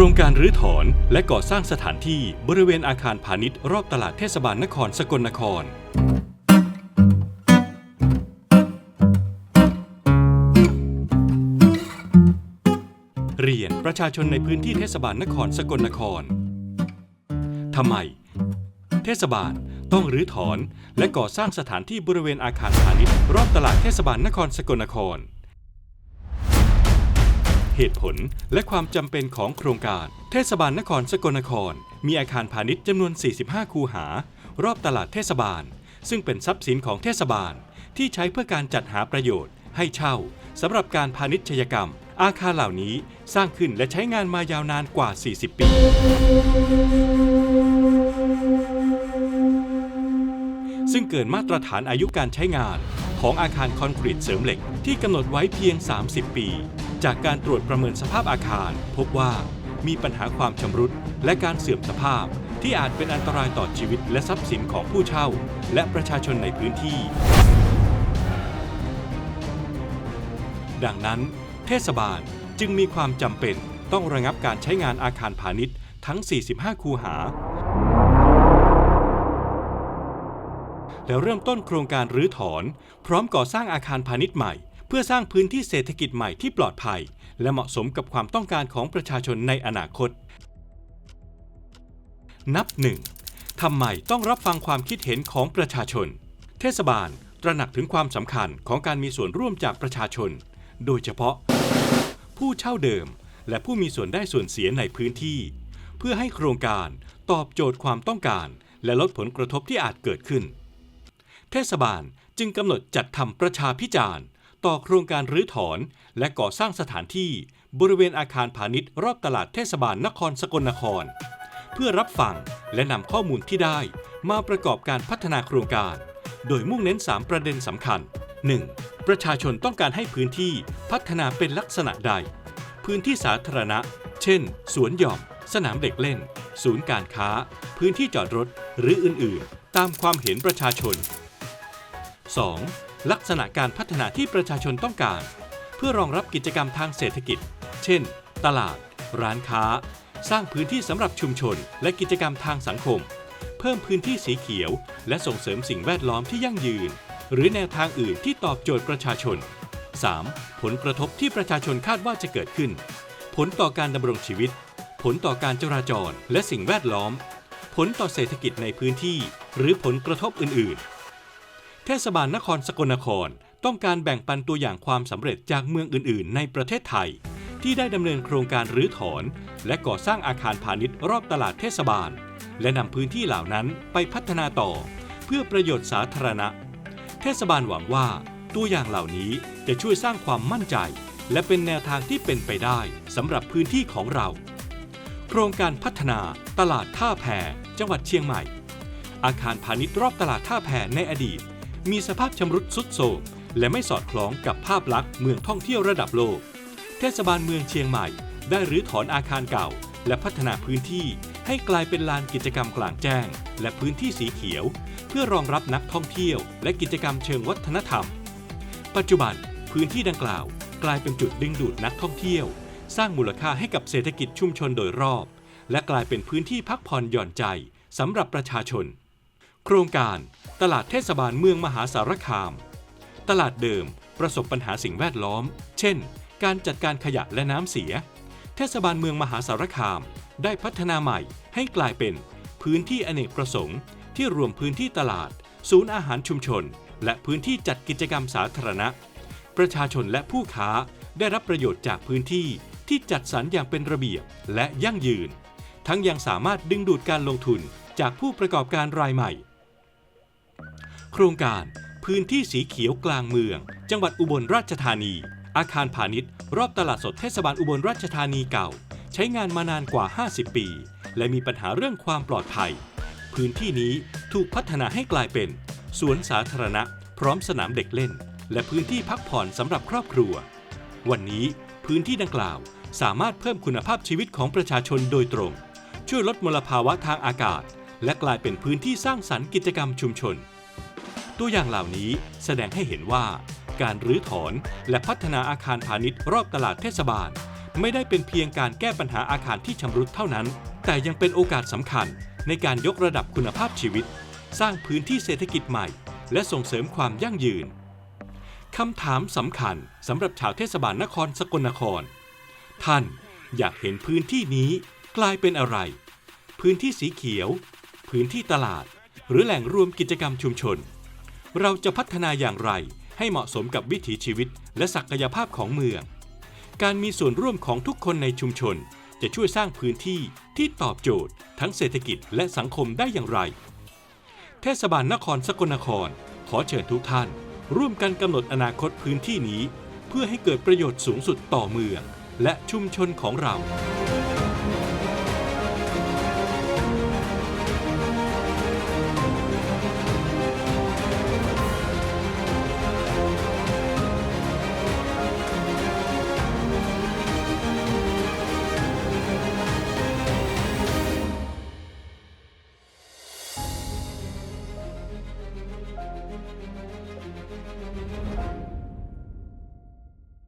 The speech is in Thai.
รงการรื้อถอนและก่อสร้างสถานที่บริเวณอาคารพาณิชย์รอบตลาดเทศบาลนครสกลนคร เรียนประชาชนในพื้นที่เทศบาลนครสกลนครทำไม เทศบาลต้องรื้อถอน และก่อสร้างสถานที่บริเวณอาคารพาณิชย์รอบตลาดเทศบาลนครสกลนคร เหตุผลและความจำเป็นของโครงการ เทศบาลนครสกลนคร มีอาคารพาณิชย์จำนวน 45 คูหา รอบตลาดเทศบาล ซึ่งเป็นทรัพย์สินของเทศบาล ที่ใช้เพื่อการจัดหาประโยชน์ ให้เช่าสำหรับการพาณิชยกรรม อาคารเหล่านี้สร้างขึ้นและใช้งานมายาวนานกว่า 40 ปี ซึ่งเกินมาตรฐานอายุการใช้งานของอาคารคอนกรีตเสริมเหล็กที่กำหนดไว้เพียง 30 ปี จากการตรวจประเมินสภาพอาคาร พบว่ามีปัญหาความชำรุด และการเสื่อมสภาพ ที่อาจเป็นอันตรายต่อชีวิตและทรัพย์สินของผู้เช่า และประชาชนในพื้นที่ ดังนั้น เทศบาลจึงมีความจำเป็นต้องระงับการใช้งานอาคารพาณิชย์ทั้ง 45 คูหา แล้วเริ่มต้นโครงการรื้อถอน พร้อมก่อสร้างอาคารพาณิชย์ใหม่ เพื่อสร้างพื้นที่เศรษฐกิจใหม่ที่ปลอดภัย และเหมาะสมกับความต้องการของประชาชนในอนาคต นับหนึ่งทำไมต้องรับฟังความคิดเห็นของประชาชน เทศบาลตระหนักถึงความสำคัญของการมีส่วนร่วมจากประชาชน โดยเฉพาะ ผู้เช่าเดิม และผู้มีส่วนได้ส่วนเสียในพื้นที่ เพื่อให้โครงการตอบโจทย์ความต้องการ และลดผลกระทบที่อาจเกิดขึ้น เทศบาลจึงกำหนดจัดทำประชาพิจารณ์ ต่อโครงการรื้อถอน และก่อสร้างสถานที่บริเวณอาคารพาณิชย์รอบตลาดเทศบาลนครสกลนคร เพื่อรับฟังและนำข้อมูลที่ได้มาประกอบการพัฒนาโครงการ โดยมุ่งเน้น 3 ประเด็นสำคัญ 1. ประชาชนต้องการให้พื้นที่พัฒนาเป็นลักษณะใด พื้นที่สาธารณะ เช่น สวนหย่อม สนามเด็กเล่น ศูนย์การค้า พื้นที่จอดรถ หรืออื่น ๆ ตามความเห็นประชาชน 2. ลักษณะการพัฒนาที่ประชาชนต้องการ เพื่อรองรับกิจกรรมทางเศรษฐกิจ เช่น ตลาด ร้านค้า สร้างพื้นที่สำหรับชุมชน และกิจกรรมทางสังคม เพิ่มพื้นที่สีเขียว และส่งเสริมสิ่งแวดล้อมที่ยั่งยืน หรือแนวทางอื่นที่ตอบโจทย์ประชาชน 3. ผลกระทบที่ประชาชนคาดว่าจะเกิดขึ้น ผลต่อการดำรงชีวิต ผลต่อการจราจร และสิ่งแวดล้อม ผลต่อเศรษฐกิจในพื้นที่ หรือผลกระทบอื่น ๆ เทศบาลนครสกลนครต้องการแบ่งปันตัวอย่างความสำเร็จจากเมืองอื่น ๆ ในประเทศไทย ที่ได้ดำเนินโครงการรื้อถอน และก่อสร้างอาคารพาณิชย์รอบตลาดเทศบาล และนำพื้นที่เหล่านั้นไปพัฒนาต่อ เพื่อประโยชน์สาธารณะ เทศบาลหวังว่า ตัวอย่างเหล่านี้จะช่วยสร้างความมั่นใจ และเป็นแนวทางที่เป็นไปได้สำหรับพื้นที่ของเรา โครงการพัฒนาตลาดท่าแพจังหวัดเชียงใหม่ อาคารพาณิชย์รอบตลาดท่าแพในอดีต มีสภาพชำรุดทรุดโทรมและไม่สอดคล้องกับภาพลักษณ์เมืองท่องเที่ยวระดับโลก เทศบาลเมืองเชียงใหม่ ได้รื้อถอนอาคารเก่า และพัฒนาพื้นที่ให้กลายเป็นลานกิจกรรมกลางแจ้ง และพื้นที่สีเขียว เพื่อรองรับนักท่องเที่ยว และกิจกรรมเชิงวัฒนธรรม ปัจจุบันพื้นที่ดังกล่าว กลายเป็นจุดดึงดูดนักท่องเที่ยว สร้างมูลค่าให้กับเศรษฐกิจชุมชนโดยรอบ และกลายเป็นพื้นที่พักผ่อนหย่อนใจสำหรับประชาชน โครงการ ตลาดเทศบาลเมืองมหาสารคาม ตลาดเดิมประสบปัญหาสิ่งแวดล้อม เช่น การจัดการขยะและน้ำเสีย เทศบาลเมืองมหาสารคาม ได้พัฒนาใหม่ให้กลายเป็นพื้นที่อเนกประสงค์ ที่รวมพื้นที่ตลาด ศูนย์อาหารชุมชน และพื้นที่จัดกิจกรรมสาธารณะ ประชาชนและผู้ค้าได้รับประโยชน์จากพื้นที่ที่จัดสรรอย่างเป็นระเบียบและยั่งยืน ทั้งยังสามารถดึงดูดการลงทุนจากผู้ประกอบการรายใหม่ โครงการพื้นที่สีเขียวกลางเมือง จังหวัดอุบลราชธานี อาคารพาณิชย์ รอบตลาดสดเทศบาลอุบลราชธานีเก่า ใช้งานมานานกว่า 50 ปี และมีปัญหาเรื่องความปลอดภัย พื้นที่นี้ถูกพัฒนาให้กลายเป็น สวนสาธารณะ พร้อมสนามเด็กเล่น และพื้นที่พักผ่อนสำหรับครอบครัว วันนี้พื้นที่ดังกล่าวสามารถเพิ่มคุณภาพชีวิตของประชาชนโดยตรง ช่วยลดมลภาวะทางอากาศ และกลายเป็นพื้นที่สร้างสรรค์กิจกรรมชุมชน ตัวอย่างเหล่านี้แสดงให้เห็นว่า การรื้อถอนและพัฒนาอาคารพาณิชย์รอบตลาดเทศบาล ไม่ได้เป็นเพียงการแก้ปัญหาอาคารที่ชำรุดเท่านั้น แต่ยังเป็นโอกาสสำคัญในการยกระดับคุณภาพชีวิต สร้างพื้นที่เศรษฐกิจใหม่ และส่งเสริมความยั่งยืนคำถามสำคัญสำหรับชาวเทศบาลนครสกลนคร ท่านอยากเห็นพื้นที่นี้กลายเป็นอะไร พื้นที่สีเขียว พื้นที่ตลาด หรือแหล่งรวมกิจกรรมชุมชน เราจะพัฒนาอย่างไร ให้เหมาะสมกับวิถีชีวิต และศักยภาพของเมือง การมีส่วนร่วมของทุกคนในชุมชน จะช่วยสร้างพื้นที่ที่ตอบโจทย์ ทั้งเศรษฐกิจและสังคมได้อย่างไร เทศบาลนครสกลนคร ขอเชิญทุกท่าน ร่วมกันกำหนดอนาคตพื้นที่นี้ เพื่อให้เกิดประโยชน์สูงสุดต่อเมือง และชุมชนของเรา